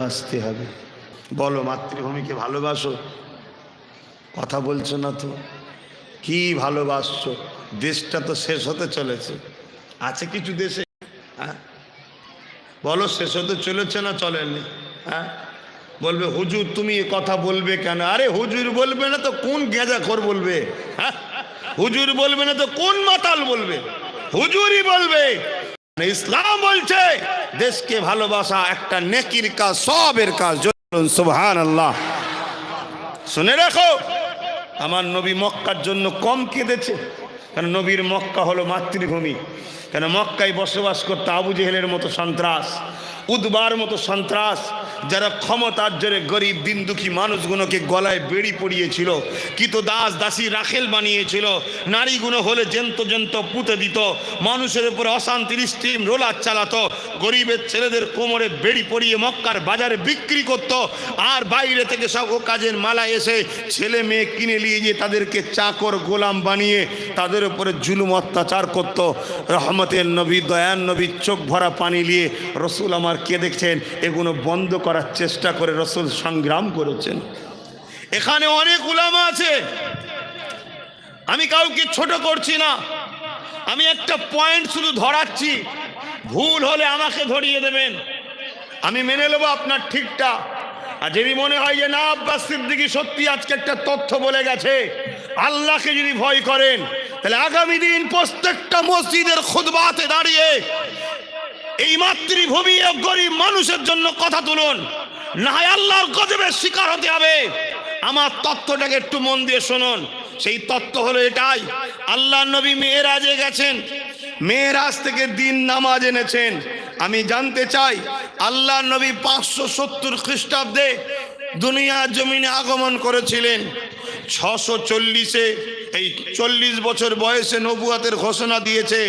আসতে হবে। বলো, মাতৃভূমিকে ভালোবাসো? কথা বলছো না তো? কি ভালোবাসছো? দেশটা তো শেষ হতে চলেছে। আছে কিছু দেশে? হ্যাঁ? বলো, শেষ হতে চলেছে না চলেনি? হ্যাঁ? বলবে, হুজুর, তুমি এ কথা বলবে কেন? আরে, হুজুর বলবে না তো কোন গেঁজা খোর বলবে? হ্যাঁ? হুজুর বলবে না তো কোন মাতাল বলবে? হুজুরই বলবে। ইসলাম বলছে, দেশকে ভালোবাসা একটা নেকির কাজ, সবের কাজ। সুবহান আল্লাহ শুনে রাখো, আমার নবী মক্কার জন্য কম কেঁদেছে। কারণ নবীর মক্কা হলো মাতৃভূমি। কেন মক্কায় বসবাস করতে আবু জেহেলের মতো সন্ত্রাস, উদ্বার মতো সন্ত্রাস যারা ক্ষমতার জোরে গরিব দিন দুঃখী মানুষগুলোকে গলায় বেড়ি পড়িয়েছিল কিত দাস, দাসী, রাখেল বানিয়েছিল, নারীগুলো হলে জেন্ত জেন্ত পুঁতে দিত, মানুষের উপরে অশান্তির স্টিম রোলার চালাতো গরিবের ছেলেদের কোমরে বেড়ি পরিয়ে মক্কার বাজারে বিক্রি করত। আর বাইরে থেকে সব ও কাজের মালা এসে ছেলে মেয়ে কিনে নিয়ে গিয়ে তাদেরকে চাকর, গোলাম বানিয়ে তাদের উপরে জুলুম অত্যাচার করত। রহমতের নবী দয়ান নবীর চোখ ভরা পানি নিয়ে রসুল আমার কে দেখছেন? এগুলো বন্ধ করার চেষ্টা করে রসুল সংগ্রাম করেছেন। এখানে অনেক উলামা আছে। আমি কাউকে ছোট করছি না। আমি একটা পয়েন্ট শুধু ধরাচ্ছি। ভুল হলে আমাকে ধরিয়ে দেবেন। আমি মেনে নেব আপনার ঠিকটা। আর যদি মনে হয় যে, না, আব্বাস সিদ্দিকি সত্যি আজকে একটা তথ্য বলে গেছে। আল্লাহকে যদি ভয় করেন, তাহলে আগামী দিন প্রত্যেকটা মসজিদের খুদবাতে দাঁড়িয়ে এই মাতৃভূমি ও গরিব মানুষের জন্য কথা তুলুন। না হয় আল্লাহর গজবের শিকার হতে হবে। আমার তত্ত্বটাকে একটু মন দিয়ে শুনুন। সেই তত্ত্ব হলো এটাই। আল্লাহ নবী মেয়েরাজে গেছেন। মেয়েরাজ থেকে দিন নামাজ এনেছেন। আমি জানতে চাই আল্লাহ নবী পাঁচশো সত্তর খ্রিস্টাব্দে দুনিয়া জমিনে আগমন করেছিলেন। ছশো চল্লিশে, এই চল্লিশ বছর বয়সে নবুয়াতের ঘোষণা দিয়েছে।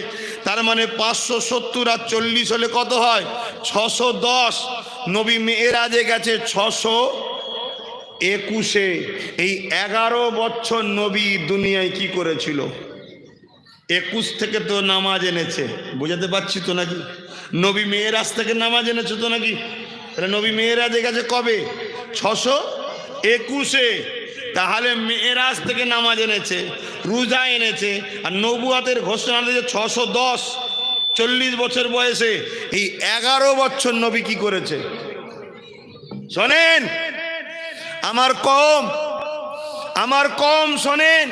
তার মানে পাঁচশো সত্তর আর চল্লিশ হলে কত হয়? ছশো দশ। নবী মেয়েরাজে গেছে ছশো একুশে। এই এগারো বছর নবী দুনিয়ায় কি করেছিল? একুশ থেকে তো নামাজ এনেছে। বোঝাতে পারছি তো নাকি? নবী মেয়েরাজ থেকে নামাজ এনেছে তো নাকি? তাহলে নবী মেয়েরাজে গেছে কবে? ছশো একুশে। তাহলে মেয়েরাজ থেকে নামাজ এনেছে, রোজা এনেছে, আর নবুয়াতের ঘোষণা দিয়েছে ছশো দশ। চল্লিশ বছর বয়সে এই এগারো বছর নবী কি করেছে? শোনেন, আমার কম আমার কম, শোনেন।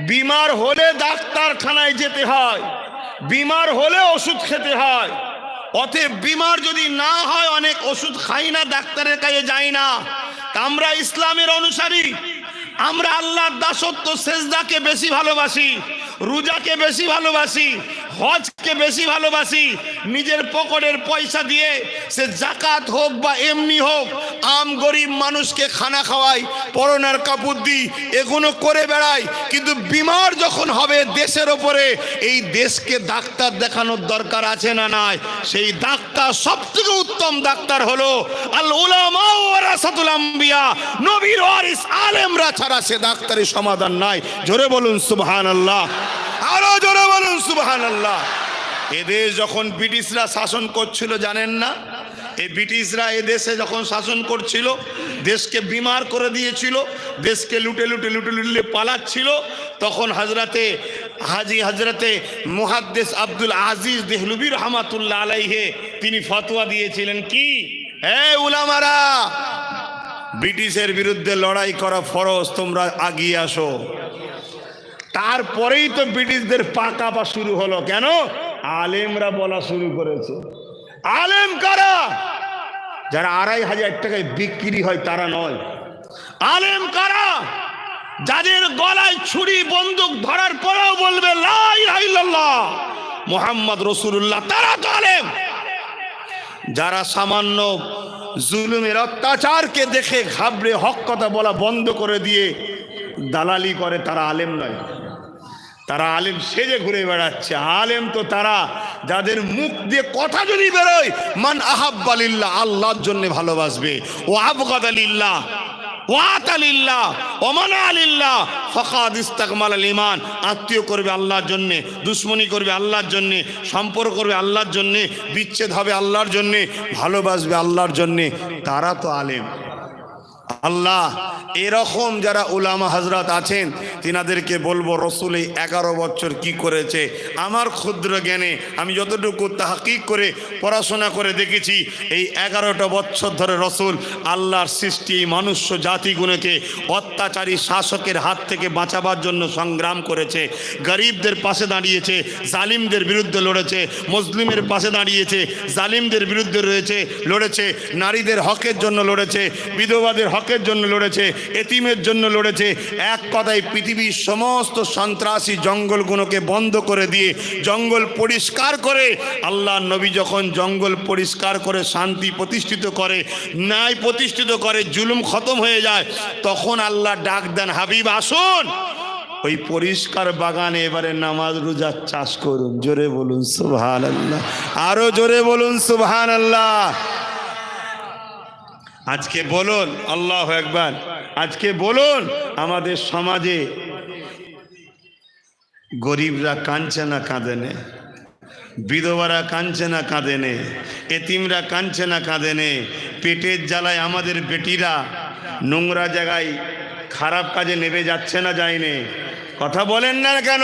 বিমার হলে ডাক্তারখানায় যেতে হয়, বিমার হলে ওষুধ খেতে হয়। অতএব বিমার যদি না হয়, অনেক ওষুধ খাই না, ডাক্তারের কাছে যাই না। আমরা ইসলামের অনুসারী। আমরা আল্লাহর দাসত্ব, সেজদাকে বেশি ভালোবাসি, রোজাকে বেশি ভালোবাসি হজকে বেশি ভালোবাসি, নিজের পকেটের পয়সা দিয়ে, সে জাকাত হোক বা এমনি হোক, আম গরিব মানুষকে খানা খাওয়াই, পরনার কাপড় দিই, এগুলো করে বেড়াই, কিন্তু বিমার যখন হবে দেশের ওপরে, এই দেশকে ডাক্তার দেখানোর দরকার আছে না নাই? সেই ডাক্তার সব থেকে উত্তম ডাক্তার হলো আল উলামা ওয়ারাসাতুল আম্বিয়া। নবীর ওয়ারিস আলেমরা ছাড়া সে ডাক্তারের সমাধান নাই। জোরে বলুন, সুবহানাল্লাহ। আরও জোরে বলুন, সুবহানাল্লাহ। এদেশ যখন ব্রিটিশরা শাসন করছিল, জানেন না? এই ব্রিটিশরা এ দেশে যখন শাসন করছিল, দেশকে বিমার করে দিয়েছিল, দেশকে লুটে লুটে লুটে লুটে পালাচ্ছিল, তখন হাজরাতে হাজি হাজরাতে মুহাদ্দেস আব্দুল আজিজ দেহলুবি রহমাতুল্লাহ আলাইহে, তিনি ফতোয়া দিয়েছিলেন কি? হ্যাঁ উলামারা, ব্রিটিশের বিরুদ্ধে লড়াই করা ফরজ, তোমরা আগিয়ে আসো। তারপরেই তো ব্রিটিশদের পাকা পা শুরু হলো, কেন? আলেমরা বলা শুরু করেছে। আলেম কারা? যারা আড়াই হাজার টাকায় বিক্রি হয়, তারা নয়। আলেম কারা? যাদের গলায় ছুরি, বন্দুক ধরার পরেও বলবে মোহাম্মদ রসুল্লাহ তারা তো আলেম। যারা সামান্য জুলুমের অত্যাচারকে দেখে ঘাবড়ে হক কথা বলা বন্ধ করে দিয়ে দালালি করে, তারা আলেম নয়। তারা আলেম সেজে ঘুরে বেড়াচ্ছে। আলেম তো তারা, যাদের মুখ দিয়ে কথা যদি বেরোয়, মান আহাব্বালিল্লাহ আল্লাহর জন্য ভালোবাসবে। ও আবগাদ আলিল্লাহ ওয়াত আলিল্লাহ ওমানা আলিল্লাহ ফকাদ ইস্তাকমাল আল ইমান আত্মীয় করবে আল্লাহর জন্যে, দুশ্মনী করবে আল্লাহর জন্যে, সম্পর্ক করবে আল্লাহর জন্যে, বিচ্ছেদ হবে আল্লাহর জন্যে, ভালোবাসবে আল্লাহর জন্যে। তারা তো আলেম। আল্লাহ, এরকম যারা উলামা হজরত আছেন, তিনাদেরকে বলব, রসুল এই এগারো বছর কি করেছে? আমার ক্ষুদ্র জ্ঞানে আমি যতটুকু তাহাকিক করে পড়াশোনা করে দেখেছি, এই এগারোটা বছর ধরে রসুল আল্লাহর সৃষ্টি এই মনুষ্য জাতিগুলোকে অত্যাচারী শাসকের হাত থেকে বাঁচাবার জন্য সংগ্রাম করেছে, গরিবদের পাশে দাঁড়িয়েছে, জালিমদের বিরুদ্ধে লড়েছে, মুসলিমের পাশে দাঁড়িয়েছে, জালিমদের বিরুদ্ধে রয়েছে, লড়েছে, নারীদের হকের জন্য লড়েছে, বিধবাদের হকের জন্য লড়েছে, এতিমের জন্য লড়েছে। এক কথায় পৃথিবীর সমস্ত সন্ত্রাসী জঙ্গলগুলোকে বন্ধ করে দিয়ে, জঙ্গল পরিষ্কার করে, আল্লাহ নবী যখন জঙ্গল পরিষ্কার করে, শান্তি প্রতিষ্ঠিত করে, ন্যায় প্রতিষ্ঠিত করে, জুলুম খতম হয়ে যায়, তখন আল্লাহ ডাক দেন, হাবিব, আসুন। ওই পরিষ্কার বাগানে এবারে নামাজ রোজার চাষ করুন। জোরে বলুন সুবহান আল্লাহ আরও জোরে বলুন সুবহান আল্লাহ আজকে বলুন, আল্লাহ একবার আজকে বলুন, আমাদের সমাজে গরিবরা কাঁদছে না কাঁদেনে? বিধবারা কাঁদছে না কাঁদেনে? এতিমরা কাঁদছে না কাঁদেনে? পেটের জ্বালায় আমাদের বেটিরা নোংরা জায়গায় খারাপ কাজে নেমে যাচ্ছে না যায়নি। কথা বলেন না কেন?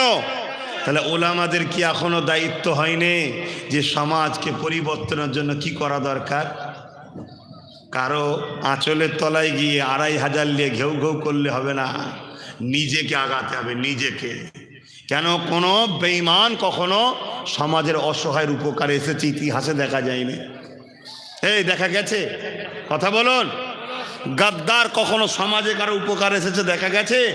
তাহলে ওলামাদের কি এখনও দায়িত্ব হয়নি যে সমাজকে পরিবর্তনের জন্য কি করা দরকার? কারও আঁচলের তলায় গিয়ে আড়াই হাজার নিয়ে ঘেউ ঘেউ করলে হবে না। নিজেকে আগাতে হবে, নিজেকে। কেন? কোনো বেইমান কখনো সমাজের অসহায়ের উপকারে এসেছে, ইতিহাসে দেখা যায়নি। এই, দেখা গেছে? কথা বলুন। গাদ্দার কখনো সমাজে কারও উপকার এসেছে, দেখা গেছে?